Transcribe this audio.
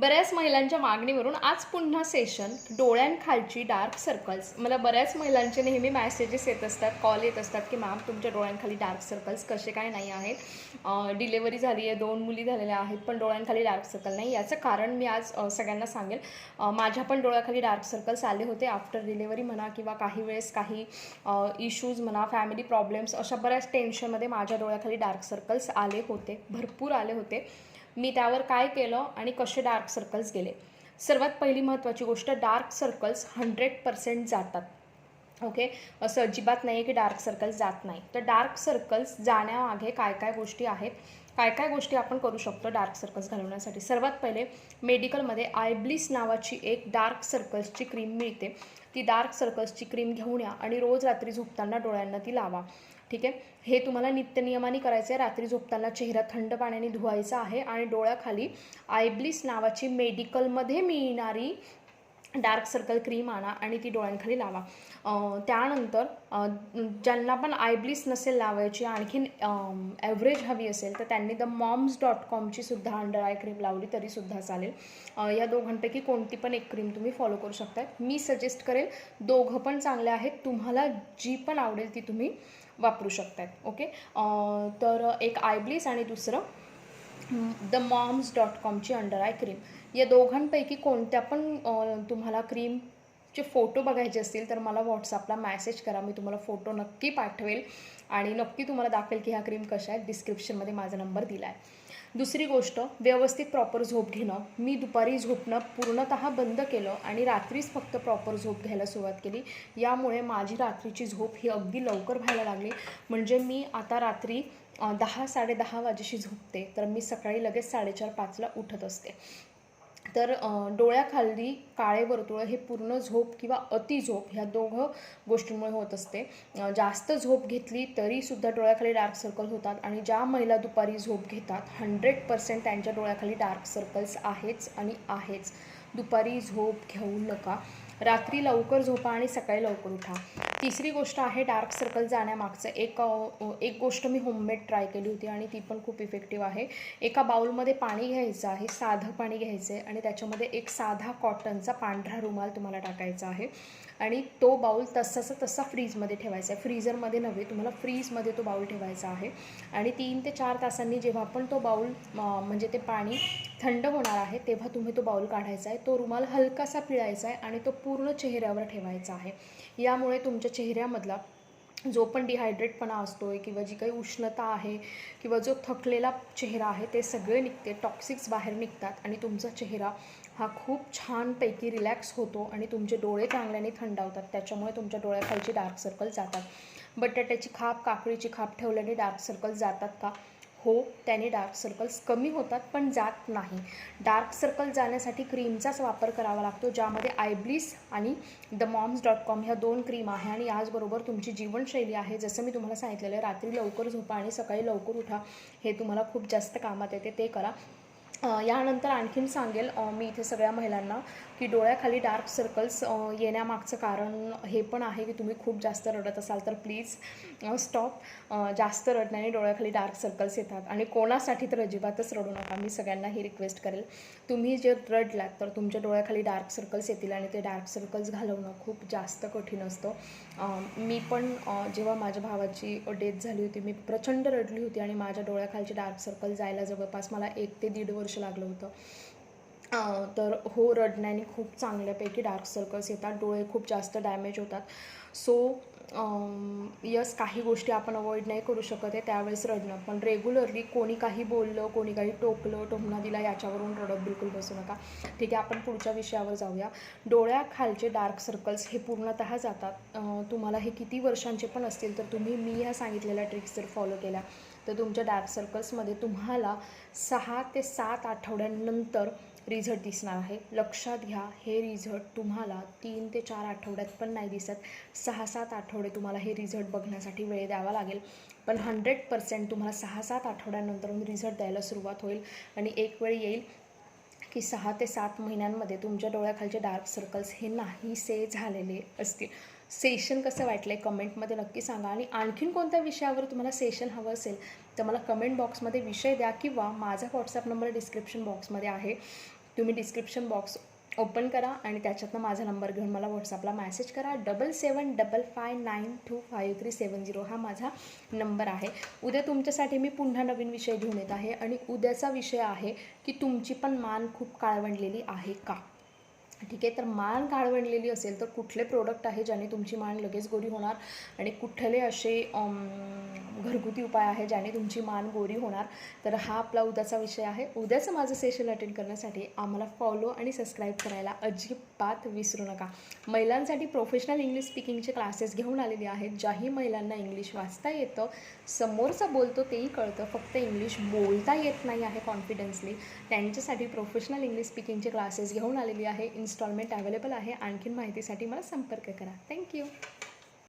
बऱ्याच महिलांच्या मागणीवरून आज पुन्हा सेशन डोळ्यांखालची डार्क सर्कल्स मला बऱ्याच महिलांचे नेहमी मॅसेजेस येत असतात कॉल येत असतात की मॅम तुमच्या डोळ्यांखाली डार्क सर्कल्स कसे काय नाही आहेत? डिलेवरी झाली आहे दोन मुली झालेल्या आहेत पण डोळ्यांखाली डार्क सर्कल नाही. याचं कारण मी आज सगळ्यांना सांगेल. माझ्या पण डोळ्याखाली डार्क सर्कल्स आले होते आफ्टर डिलेवरी म्हणा किंवा काही वेळेस काही इश्यूज म्हणा फॅमिली प्रॉब्लेम्स अशा बऱ्याच टेन्शनमध्ये माझ्या डोळ्याखाली डार्क सर्कल्स आले होते भरपूर आले होते. मी त्यावर काय केलं आणि कसे डार्क सर्कल्स गेले? सर्वात पहिली महत्त्वाची गोष्ट डार्क सर्कल्स हंड्रेड पर्सेंट जातात. ओके असं अजिबात नाही आहे की डार्क सर्कल्स जात नाही. तर डार्क सर्कल्स जाण्यामागे काय काय गोष्टी आहेत? काय काय गोष्टी आपण करू शकतो डार्क सर्कल्स घालवण्यासाठी? सर्वात पहिले मेडिकलमध्ये आयब्लिस नावाची एक डार्क सर्कल्सची क्रीम मिळते. ती डार्क सर्कल्सची क्रीम घेऊन या आणि रोज रात्री झोपताना डोळ्यांना ती लावा. ठीक आहे? हे तुम्हाला नित्यनियमाने करायचं आहे रात्री झोपताना चेहरा थंड पाण्याने धुवायचा आहे आणि डोळ्याखाली आयब्लिस नावाची मेडिकलमध्ये मिळणारी डार्क सर्कल क्रीम आणा आणि ती डोळ्यांखाली लावा. त्यानंतर ज्यांना पण आयब्लिस नसेल लावायची आणखीन ॲव्हरेज हवी असेल तर त्यांनी द मॉम्स डॉट कॉमची सुद्धा अंडर आय क्रीम लावली तरीसुद्धा चालेल. या दोघांपैकी कोणती पण एक क्रीम तुम्ही फॉलो करू शकता मी सजेस्ट करेल दोघं पण चांगले आहेत. तुम्हाला जी पण आवडेल ती तुम्ही वापरू शकतात ओके? तर एक आयब्लिस आणि दुसरं द मॉम्स डॉट कॉमची अंडर आय क्रीम या दोघांपैकी कोणत्या पण तुम्हाला क्रीमचे फोटो बघायचे असतील तर मला व्हॉट्सअपला मॅसेज करा. मी तुम्हाला फोटो नक्की पाठवेल आणि नक्की तुम्हाला दाखवेल की ह्या क्रीम कशा आहेत. डिस्क्रिप्शनमध्ये माझा नंबर दिला आहे दुसरी गोष्ट व्यवस्थित प्रॉपर झोप घेणं. मी दुपारी झोपणं पूर्णतः बंद केलं आणि रात्रीच फक्त प्रॉपर झोप घ्यायला सुरुवात केली. यामुळे माझी रात्रीची झोप ही अगदी लवकर व्हायला लागली. म्हणजे मी आता रात्री दहा साडेदहा वाजेशी झोपते. तर मी सकाळी लगेच साडेचार पाचला उठत असते. तर डोळ्याखाली काळे वर्तुळ हे पूर्ण झोप किंवा अतिझोप ह्या दोघं गोष्टींमुळे होत असते. जास्त झोप घेतली तरीसुद्धा डोळ्याखाली डार्क सर्कल होतात आणि ज्या महिला दुपारी झोप घेतात हंड्रेड पर्सेंट त्यांच्या डोळ्याखाली डार्क सर्कल्स आहेच आणि आहेच. दुपारी झोप घेऊ नका. रात्री लवकर झोपा आणि सकाळी लवकर उठा. तिसरी गोष्ट आहे डार्क सर्कल जाण्यामागचं. एक एक गोष्ट मी होममेड ट्राय केली होती आणि ती पण खूप इफेक्टिव्ह आहे. एका बाउलमध्ये पाणी घ्यायचं आहे साधं पाणी घ्यायचं आहे आणि त्याच्यामध्ये एक साधा कॉटनचा पांढरा रुमाल तुम्हाला टाकायचा आहे. आणि तो बाऊल तसाचा तसा फ्रीजमध्ये ठेवायचा आहे. फ्रीजरमध्ये नव्हे तुम्हाला फ्रीजमध्ये तो बाऊल ठेवायचा आहे. आणि तीन ते चार तासांनी जेव्हा पण तो बाऊल म्हणजे ते पाणी थंड होणार आहे तेव्हा तुम्ही तो बाऊल काढायचा आहे. तो रुमाल हलकासा पिळायचा आहे आणि तो पूर्ण चेहऱ्यावर ठेवायचा आहे. यामुळे तुमच्या चेहऱ्यामधला जो पण डिहायड्रेटपणा असतो आहे किंवा जी काही उष्णता आहे किंवा जो थकलेला चेहरा आहे ते सगळे निघते टॉक्सिक्स बाहेर निघतात आणि तुमचा चेहरा हा खूप छानपैकी रिलॅक्स होतो आणि तुमचे डोळे चांगल्याने थंडावतात. त्याच्यामुळे तुमच्या डोळ्याखालचे डार्क सर्कल जातात. बटाट्याची खाप काकडीची खाप ठेवल्याने डार्क सर्कल जातात का? हो त्याने डार्क सर्कल्स कमी होतात पण जात नाही. डार्क सर्कल जाण्यासाठी क्रीमचाच वापर करावा लागतो ज्यामध्ये आयब्लिस आणि द मॉम्स डॉट कॉम ह्या दोन क्रीम आहे आणि याचबरोबर तुमची जीवनशैली आहे. जसं मी तुम्हाला सांगितलेलं आहे रात्री लवकर झोपा आणि सकाळी लवकर उठा हे तुम्हाला खूप जास्त कामात येते ते करा. यानंतर आणखीन सांगेल मी इथे सगळ्या महिलांना की डोळ्याखाली डार्क सर्कल्स येण्यामागचं कारण हे पण आहे की तुम्ही खूप जास्त रडत असाल तर प्लीज स्टॉप जास्त रडण्याने डोळ्याखाली डार्क सर्कल्स येतात. आणि कोणासाठी तर अजिबातच रडू नका. मी सगळ्यांना ही रिक्वेस्ट करेल. तुम्ही जे रडलात तर तुमच्या डोळ्याखाली डार्क सर्कल्स येतील आणि ते डार्क सर्कल्स घालवणं खूप जास्त कठीण असतं. मी पण जेव्हा माझ्या भावाची डेथ झाली होती मी प्रचंड रडली होती आणि माझ्या डोळ्याखालचे डार्क सर्कल जायला जवळपास मला एक ते दीड वर्ष लागलं होतं. तर हो रडण्याने खूप चांगल्यापैकी डार्क सर्कल्स येतात. डोळे खूप जास्त डॅमेज होतात. सो यस काही गोष्टी आपण अवॉइड नाही करू शकत आहे. त्यावेळेस रडणं. पण रेग्युलरली कोणी काही बोललं कोणी काही टोकलं टोमणा दिला याच्यावरून रडत बिलकुल बसू नका. ठीक आहे आपण पुढच्या विषयावर जाऊया. डोळ्याखालचे डार्क सर्कल्स हे पूर्णतः जातात. तुम्हाला हे किती वर्षांचे पण असतील तर तुम्ही मी ह्या सांगितलेल्या ट्रिक्स जर फॉलो केल्या तर तुमच्या डार्क सर्कल्समध्ये तुम्हाला सहा ते सात आठवड्यांनंतर रिझल्ट दिसणार आहे. लक्षात घ्या हे रिझल्ट तुम्हाला तीन ते चार आठवड्यात पण नाही दिसत. सहा सात आठवडे तुम्हाला हे रिझल्ट बघण्यासाठी वेळ द्यावा लागेल. पण हंड्रेड पर्सेंट तुम्हाला सहा सात आठवड्यानंतर रिझल्ट द्यायला सुरुवात होईल आणि एक वेळ येईल की सहा ते सात महिन्यांमध्ये तुमच्या डोळ्याखालचे डार्क सर्कल्स हे नाहीसे झालेले असतील. सेशन कसं वाटलं आहे कमेंटमध्ये नक्की सांगा आणि आणखीन कोणत्या विषयावर तुम्हाला सेशन हवं असेल तर मला कमेंट बॉक्समध्ये विषय द्या किंवा माझा व्हॉट्सअप नंबर डिस्क्रिप्शन बॉक्समध्ये आहे. तुम्ही डिस्क्रिप्शन बॉक्स ओपन करा आणि त्याच्यातनं माझा नंबर घेऊन मला व्हॉट्सअपला मॅसेज करा. Double seven double five nine two five three seven zero हा माझा नंबर आहे. उद्या तुमच्यासाठी मी पुन्हा नवीन विषय घेऊन येत आहे आणि उद्याचा विषय आहे की तुमची पण मान खूप काळवंडलेली आहे का? ठीक आहे तर मान काळवंडलेली असेल तर कुठले प्रोडक्ट आहे ज्याने तुमची मान लगेच गोरी होणार? आणि कुठले असे घरगुती उपाय आहे ज्याने तुमची मान गोरी होणार. तर हा आपला उद्याचा विषय आहे. उद्याचं माझं सेशन अटेंड करण्यासाठी आम्हाला फॉलो आणि सबस्क्राईब करायला अजिबात विसरू नका. महिलांसाठी प्रोफेशनल इंग्लिश स्पीकिंगचे क्लासेस घेऊन आलेले आहेत ज्याही महिलांना इंग्लिश वाचता येतं समोरचा बोलतो तेही कळतं फक्त इंग्लिश बोलता येत नाही आहे कॉन्फिडन्सली त्यांच्यासाठी प्रोफेशनल इंग्लिश स्पीकिंगचे क्लासेस घेऊन आलेली आहे इन्स्टॉलमेंट अवेलेबल आहे. आणखीन माहितीसाठी मला संपर्क करा. थँक्यू